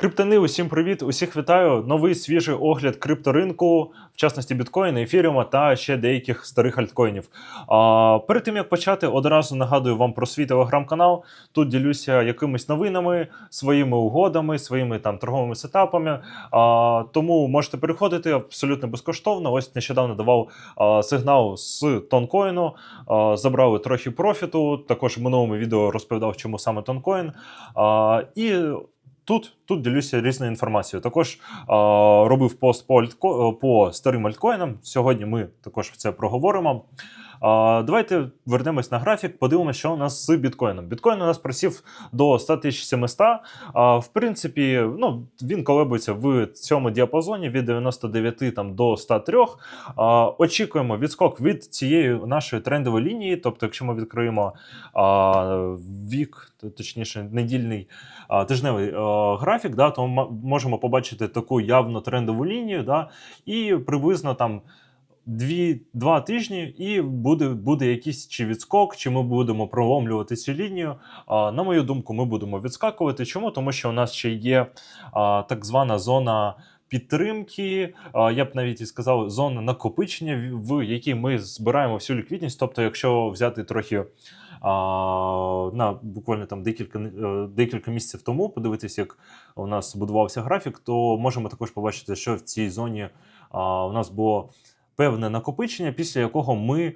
Криптони, усім привіт! Усіх вітаю! Новий свіжий огляд крипторинку, в частності біткоїна, ефіріума та ще деяких старих альткоїнів. А, перед тим як почати, одразу нагадую вам про свій телеграм-канал. Тут ділюся якимись новинами, своїми угодами, своїми там торговими сетапами. А, тому можете переходити абсолютно безкоштовно. Ось нещодавно давав а, сигнал з тонкоїну, забрали трохи профіту. Також в минулому відео розповідав, чому саме тонкоін. І Тут, тут ділюся різною інформацією. Також робив пост по, альтко, по старим альткоїнам. Сьогодні ми також це проговоримо. Давайте вернемось на графік, подивимося, що у нас з біткоїном. Біткоін у нас просів до 100 700. А, в принципі, ну, він колебується в цьому діапазоні від 99 там, до 103. А, очікуємо відскок від цієї нашої трендової лінії. Тобто, якщо ми відкриємо вік, точніше, недільний тижневий а, графік, да, то ми можемо побачити таку явно трендову лінію, да, і приблизно там. Дві, два тижні, і буде, буде якийсь чи відскок, чи ми будемо проломлювати цю лінію. А, на мою думку, ми будемо відскакувати. Чому? Тому що у нас ще є а, так звана зона підтримки, а, я б навіть і сказав, зона накопичення, в якій ми збираємо всю ліквідність. Тобто, якщо взяти трохи на буквально там декілька, е, декілька місяців тому, подивитися, як у нас будувався графік, то можемо також побачити, що в цій зоні у нас було певне накопичення, після якого ми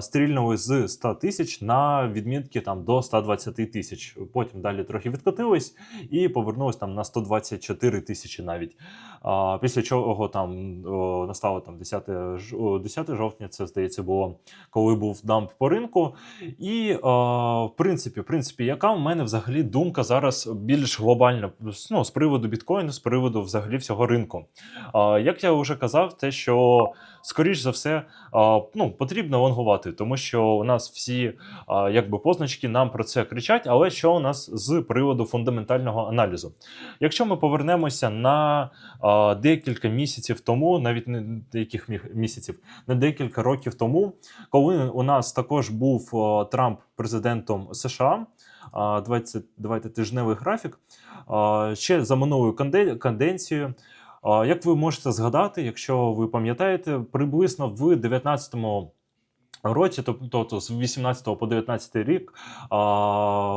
стрільнули з 100 тисяч на відмітки там до 120 тисяч. Потім далі трохи відкотились і повернулись там на 124 тисячі навіть. Після чого там настало там 10, 10 жовтня, це здається було, коли був дамп по ринку. І в принципі, в принципі, яка в мене взагалі думка зараз більш глобальна ну, з приводу біткоїну, з приводу взагалі всього ринку. Як я вже казав, те, що скоріш за все ну, потрібно лонгувати, тому що у нас всі якби позначки нам про це кричать. Але що у нас з приводу фундаментального аналізу? Якщо ми повернемося на декілька місяців тому, навіть не деяких місяців, на декілька років тому, коли у нас також був Трамп президентом США. а, Давайте, давайте тижневий графік. Ще за минулою каденцією Як ви можете згадати, якщо ви пам'ятаєте, приблизно в 19-му році, тоб- тобто з 18 по 19 рік,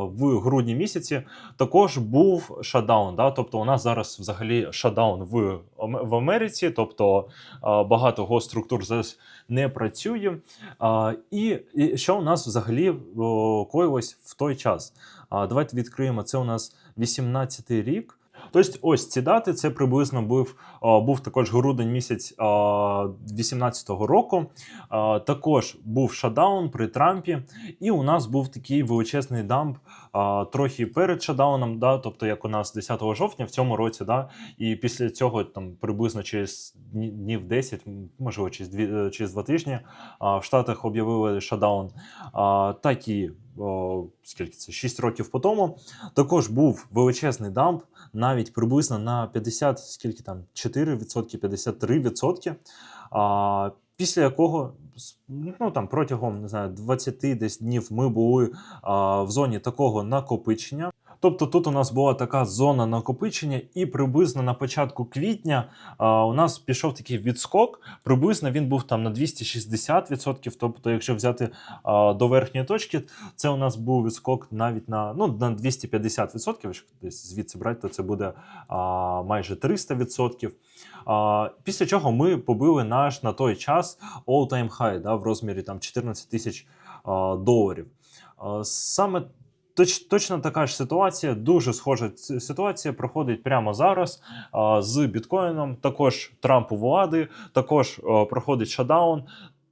в грудні місяці, також був шатдаун. Да? Тобто, у нас зараз взагалі шатдаун в, в Америці, тобто багато госструктур зараз не працює. І, що у нас взагалі коїлось в той час? Давайте відкриємо це. У нас 18 рік. Тобто, ось ці дати це приблизно був, був також грудень місяць 2018 року. Також був шатдаун при Трампі, і у нас був такий величезний дамп трохи перед шатдауном, да, тобто як у нас 10 жовтня в цьому році, да, і після цього там приблизно через днів 10, можливо, через, дві, е, через два тижні в Штатах об'явили шатдаун. Так і о, скільки це 6 років по тому. Також був величезний дамп, навіть приблизно на 50, скільки там 4%, 53%. А, після якого ну, там, протягом не знаю, 20 десь днів ми були в зоні такого накопичення. Тобто тут у нас була така зона накопичення, і приблизно на початку квітня а, у нас пішов такий відскок. Приблизно він був там на 260%. Тобто, якщо взяти а, до верхньої точки, це у нас був відскок навіть на, ну, на 250%. Якщо десь звідси брати, то це буде а, майже 300%. А, після чого ми побили наш на той час all-time high да, в розмірі там 14 тисяч доларів. Саме точ, точно така ж ситуація, дуже схожа ситуація проходить прямо зараз а, з біткоїном. Також Трамп у влади, також а, проходить шатдаун.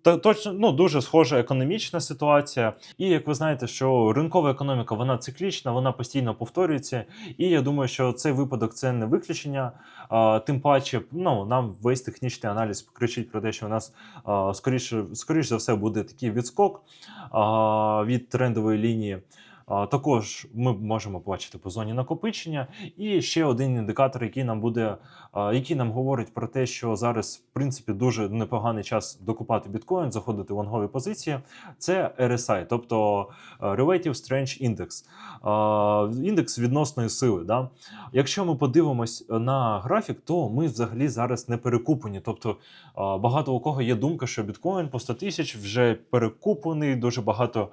Та точно ну дуже схожа економічна ситуація. І як ви знаєте, що ринкова економіка вона циклічна, вона постійно повторюється. І я думаю, що цей випадок це не виключення. А, тим паче, ну нам весь технічний аналіз кричить про те, що у нас а, скоріше, скоріш за все буде такий відскок а, від трендової лінії. Також ми можемо побачити по зоні накопичення. І ще один індикатор, який нам буде, який нам говорить про те, що зараз, в принципі, дуже непоганий час докупати біткоін, заходити в лонгові позиції. Це RSI, тобто Relative Strength Index, індекс відносної сили. Да? Якщо ми подивимось на графік, то ми взагалі зараз не перекуплені. Тобто багато у кого є думка, що біткоін по 100 тисяч вже перекуплений, дуже багато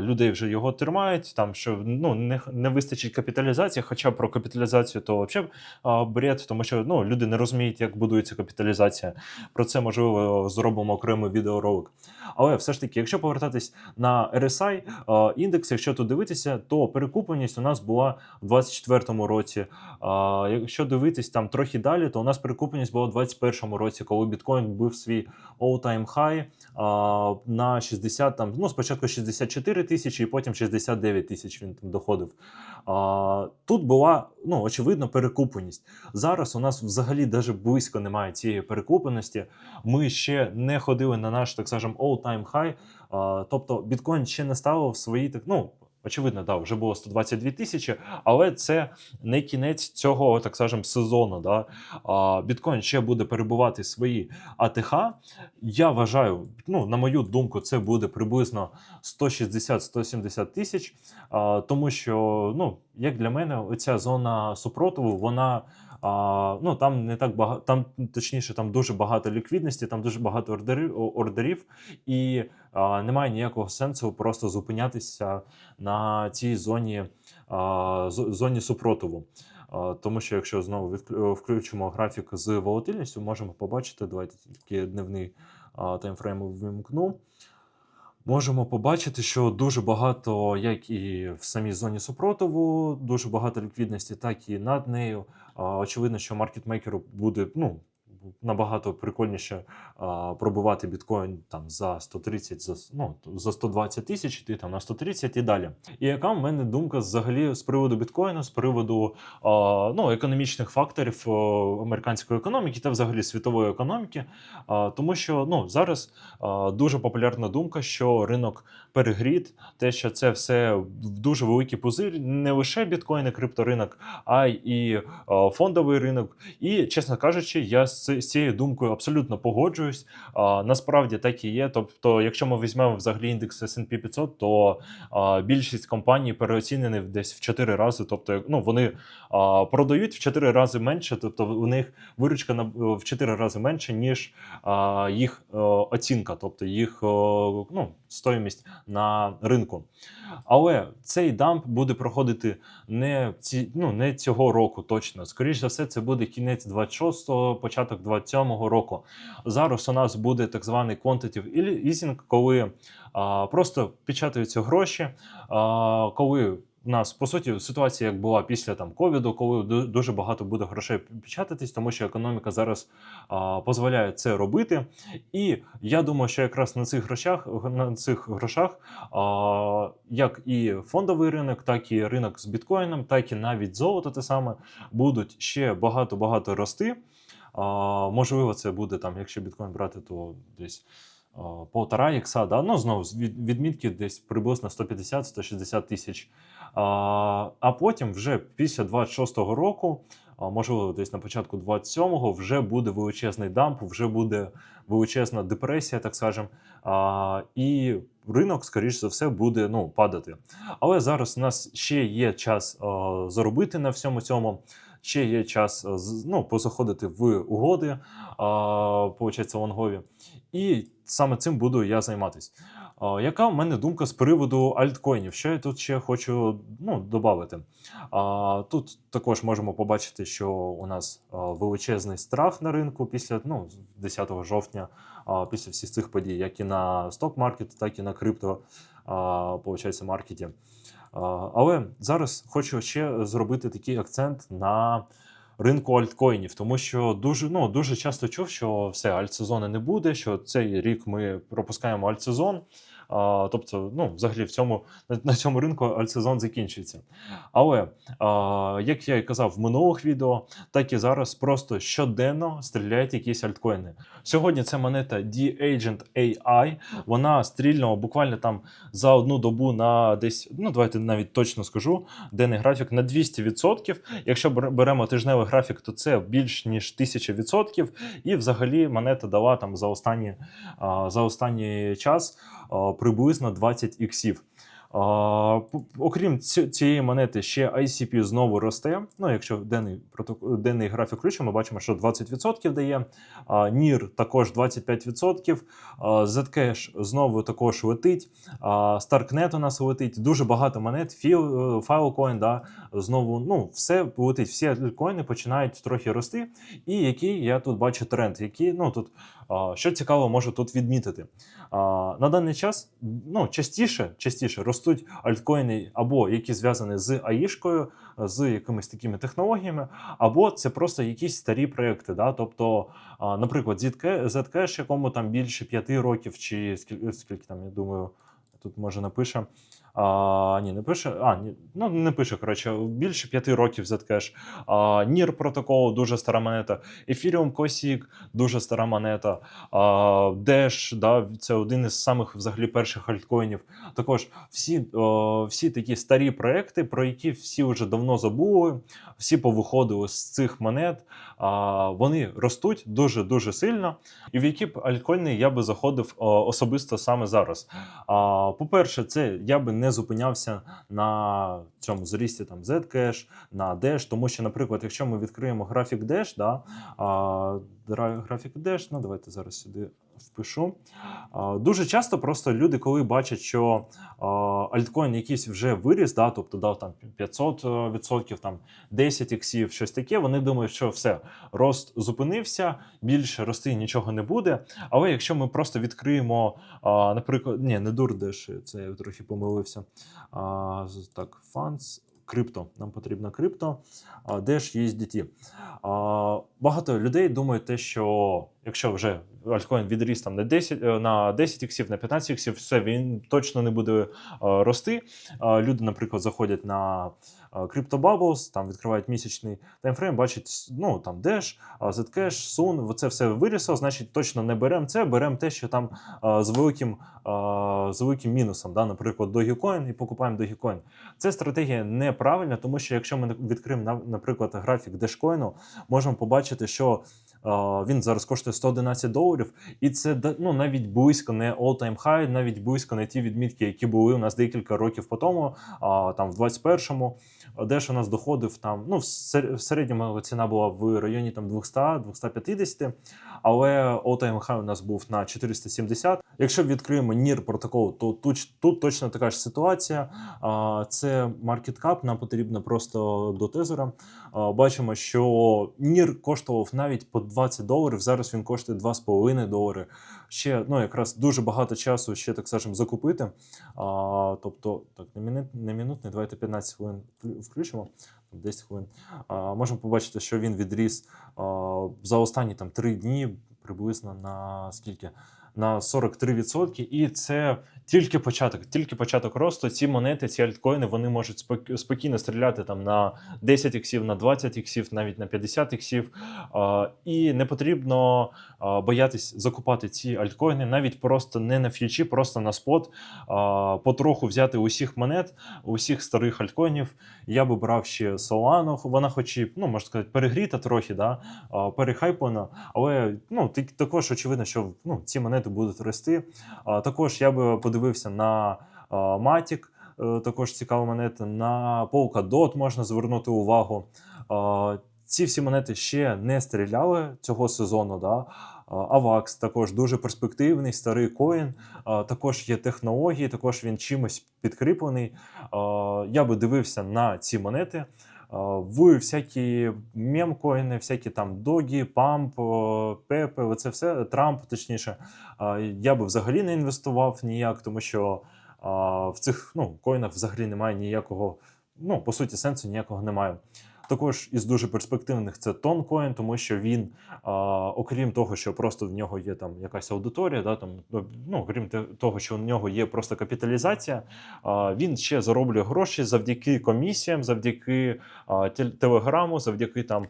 людей вже його тримають. Там що ну не, не вистачить капіталізації. Хоча про капіталізацію то взагалі бред, тому що ну люди не розуміють, як будується капіталізація. Про це можливо зробимо окремий відеоролик. Але все ж таки, якщо повертатись на RSI індекс, якщо тут дивитися, то перекупленість у нас була в 24-му році. Якщо дивитись там трохи далі, то у нас перекупленість була в 21-му році, коли біткоін був свій all-time high на 60, там, ну, спочатку 64 тисячі, і потім 69 тисяч він там доходив. А, тут була, ну, очевидно, перекупленість. Зараз у нас взагалі даже близько немає цієї перекупленості. Ми ще не ходили на наш, так скажемо, all-time high. А, тобто біткоін ще не ставив свої так, ну. Очевидно, да, вже було 122 тисячі, але це не кінець цього, так скажемо, сезону. Да. А, біткоін ще буде перебувати свої АТХ. Я вважаю, ну, на мою думку, це буде приблизно 160-170 тисяч, тому що, ну, як для мене, оця зона супротиву, вона. А, ну там не так багато, там точніше, там дуже багато ліквідності, там дуже багато ордерів, ордерів і а, немає ніякого сенсу просто зупинятися на цій зоні, а, зоні супротиву. Тому що якщо знову включимо графік з волатильністю, можемо побачити. Давайте тільки дневний таймфрейм вимкну. Можемо побачити, що дуже багато, як і в самій зоні супротиву, дуже багато ліквідності, так і над нею. Очевидно, що маркетмейкеру буде ну, набагато прикольніше а, пробувати біткоін там за 130, за, ну, за 120 тисяч, іти там на 130 і далі. І яка в мене думка взагалі з приводу біткоїну, з приводу а, ну, економічних факторів а, американської економіки та взагалі світової економіки? А, тому що ну, зараз а, дуже популярна думка, що ринок перегріт, те, що це все дуже великий пузир, не лише біткоін і крипторинок, а й і а, фондовий ринок. І, чесно кажучи, я з, ці- з цією думкою абсолютно погоджуюсь. Насправді так і є. Тобто, якщо ми візьмемо взагалі індекс S&P 500, то більшість компаній переоцінені десь в 4 рази. Тобто, ну вони продають в 4 рази менше, тобто у них виручка на в 4 рази менше, ніж їх оцінка, тобто їх ну, стоїмість на ринку. Але цей дамп буде проходити не ці, ну, не цього року точно. Скоріше за все, це буде кінець 26-го, початок 27-го року. Зараз у нас буде так званий quantitative easing, коли а, просто печатаються гроші, а, коли у нас по суті ситуація, як була після там ковіду, коли дуже багато буде грошей печататись, тому що економіка зараз а, дозволяє це робити. І я думаю, що якраз на цих грошах, на цих грошах, а, як і фондовий ринок, так і ринок з біткоїном, так і навіть золото те саме будуть ще багато багато рости. Можливо, це буде там, якщо біткоін брати, то десь. Полтора ікса, да? ну знову відмітки десь приблизно 150-160 тисяч. А, а потім, вже після 26-го року, можливо, десь на початку 27-го, вже буде величезний дамп, вже буде величезна депресія, так скажемо. А, і ринок, скоріш за все, буде ну, падати. Але зараз у нас ще є час а, заробити на всьому цьому. Ще є час ну, позаходити в угоди, получається, лонгові. І саме цим буду я займатися. Яка в мене думка з приводу альткоїнів? Що я тут ще хочу ну, додати? Тут також можемо побачити, що у нас величезний страх на ринку після ну, 10 жовтня, після всіх цих подій, як і на сток-маркет, так і на крипто, маркеті. Але зараз хочу ще зробити такий акцент на ринку альткоїнів, тому що дуже, ну, дуже часто чув, що все, альтсезону не буде, що цей рік ми пропускаємо альтсезон. А, тобто, ну, взагалі, в цьому, на, цьому ринку альтсезон закінчується. Але, а, як я і казав в минулих відео, так і зараз просто щоденно стріляють якісь альткоїни. Сьогодні це монета D-Agent AI. Вона стрільнула буквально там за одну добу на десь, ну давайте навіть точно скажу, денний графік на 200%. Якщо беремо тижневий графік, то це більш ніж 1000%. І взагалі монета дала там за останні, за останній час приблизно 20 іксів. А, окрім цієї монети, ще ICP знову росте. Ну, якщо денний денний графік включимо, ми бачимо, що 20% дає. А, NIR також 25%. а, Zcash знову також летить. а, Starknet у нас летить. Дуже багато монет. Filecoin, да, знову ну, все летить. Всі альткоїни починають трохи рости. І який я тут бачу тренд, який ну тут а, що цікаво, можу тут відмітити. А, на даний час ну, частіше, частіше ростуть альткоїни або які зв'язані з АІшкою, з якимись такими технологіями, або це просто якісь старі проекти. Да? Тобто, наприклад, Zcash, якому там більше 5 років, чи скільки там, я думаю, тут може напише. А, ні, не пише. А, ні, ну не пише, коротше, більше 5 років Zcash. А, NIR протокол, дуже стара монета. Ethereum Classic, дуже стара монета. А, Dash, да, це один із самих взагалі перших альткоїнів. Також всі, о, всі такі старі проекти, про які всі вже давно забули, всі повиходили з цих монет. А, вони ростуть дуже дуже сильно. І в які б альткоїни я би заходив о, особисто саме зараз. А, по-перше, це я би не зупинявся на цьому зрісті там Zcash, на Dash, тому що, наприклад, якщо ми відкриємо графік Dash, да, а, графік Dash, ну давайте зараз сюди впишу. Дуже часто просто люди, коли бачать, що альткоін якийсь вже виріс, да, тобто дав там 500%, там 10 іксів, щось таке, вони думають, що все, рост зупинився, більше рости нічого не буде. Але якщо ми просто відкриємо, наприклад, ні, не дурдеш, це я трохи помилився. Так, funds, крипто. Нам потрібно крипто, а, ж USDT. Багато людей думають те, що якщо вже альткоін відріс там на 10, е, на 10 іксів, на 15 іксів, все, він точно не буде е, рости. Люди, наприклад, заходять на е, Crypto там відкривають місячний таймфрейм, бачать, ну там Dash, а, Zcash, Sun, це все вирісло, значить точно не беремо це, беремо те, що там з великим, з великим мінусом, да, наприклад, Dogecoin і покупаємо Dogecoin. Це стратегія неправильна, тому що якщо ми відкриємо, наприклад, графік Dashcoin, можемо побачити, що він зараз коштує 111 доларів, і це ну, навіть близько не all-time high, навіть близько не ті відмітки, які були у нас декілька років по тому, там в 21-му, де ж у нас доходив там, ну, в середньому ціна була в районі там 200-250, але all-time high у нас був на 470. Якщо відкриємо NIR протокол, то тут, тут точно така ж ситуація. Це market cap, нам потрібно просто до тезера. Бачимо, що NIR коштував навіть по 20 доларів, зараз він коштує 2,5 долари. Ще ну, якраз дуже багато часу ще, так скажемо, закупити. А, тобто, так, не, мінут, не мінутний, давайте 15 хвилин включимо. 10 хвилин. А, можемо побачити, що він відріс а, за останні там 3 дні приблизно на скільки? На 43%, і це тільки початок, тільки початок росту. Ці монети, ці альткоїни, вони можуть спок- спокійно стріляти там на 10 іксів, на 20 іксів, навіть на 50 іксів. І не потрібно боятись закупати ці альткоїни, навіть просто не на фьючі, просто на спот, потроху взяти усіх монет, усіх старих альткоїнів. Я би брав ще Solano, вона хоч і, ну, можна сказати, перегріта трохи, да, а, перехайпована, але ну, так- також очевидно, що ну, ці монети будуть рости. Також я би подивився на Matic, е, також цікава монета, на Polkadot можна звернути увагу. Ці всі монети ще не стріляли цього сезону. Да? А, Avax також дуже перспективний, старий коін. Також є технології, також він чимось підкріплений. Я би дивився на ці монети. А, В всякі мемкоїни, всякі там догі, памп, пепи, пепе, оце все, Трамп, точніше. Я би взагалі не інвестував ніяк, тому що в цих ну, коїнах взагалі немає ніякого, ну, по суті, сенсу ніякого немає. Також із дуже перспективних це Тонкоін, тому що він, а, окрім того, що просто в нього є там якась аудиторія, да, там, ну, окрім того, що у нього є просто капіталізація, а, він ще зароблює гроші завдяки комісіям, завдяки а, телеграму, завдяки там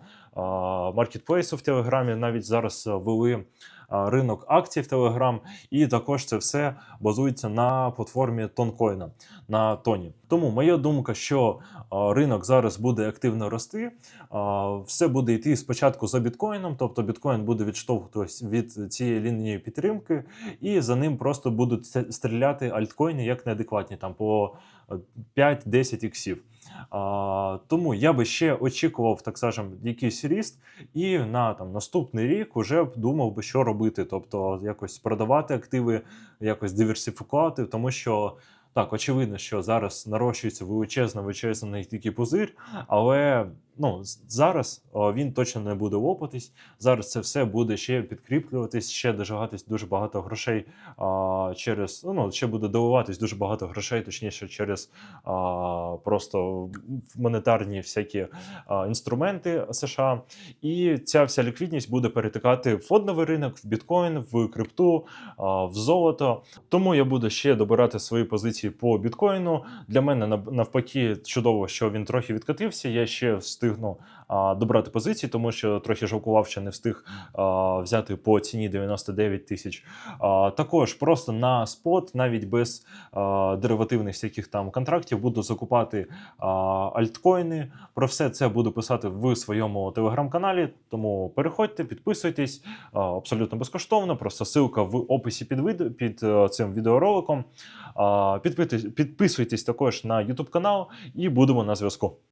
маркетплейсу в Телеграмі. Навіть зараз а, ринок акцій в Телеграм, і також це все базується на платформі Тонкоїна на тоні. Тому моя думка, що ринок зараз буде активно рости. Все буде йти спочатку за біткоїном, тобто біткоін буде відштовхуватись від цієї лінії підтримки, і за ним просто будуть стріляти альткоїни як неадекватні, там по е, 5-10 іксів. Тому я би ще очікував, так скажем, якийсь ріст, і на там наступний рік уже думав би, що робити. Тобто якось продавати активи, якось диверсифікувати, тому що. Так, очевидно, що зараз нарощується величезна, величезний тільки пузир, але ну зараз о, він точно не буде лопатись. Зараз це все буде ще підкріплюватись, ще дожигатись дуже багато грошей а, через ну ще буде доливатись дуже багато грошей, точніше, через а, просто монетарні всякі а, інструменти США. І ця вся ліквідність буде перетикати в фондовий ринок, в біткоін, в крипту, а, в золото. Тому я буду ще добирати свої позиції по біткоїну. Для мене нав- навпаки чудово, що він трохи відкатився. Я ще встигну а, добрати позиції, тому що трохи жалкував, що не встиг а, взяти по ціні 99 тисяч. Також просто на спот, навіть без а, деривативних всяких там контрактів, буду закупати а, альткоїни. Про все це буду писати в своєму телеграм-каналі. Тому переходьте, підписуйтесь а, абсолютно безкоштовно. Просто ссылка в описі під відео під е, цим відеороликом. А, Підписуйтесь також на YouTube канал і будемо на зв'язку.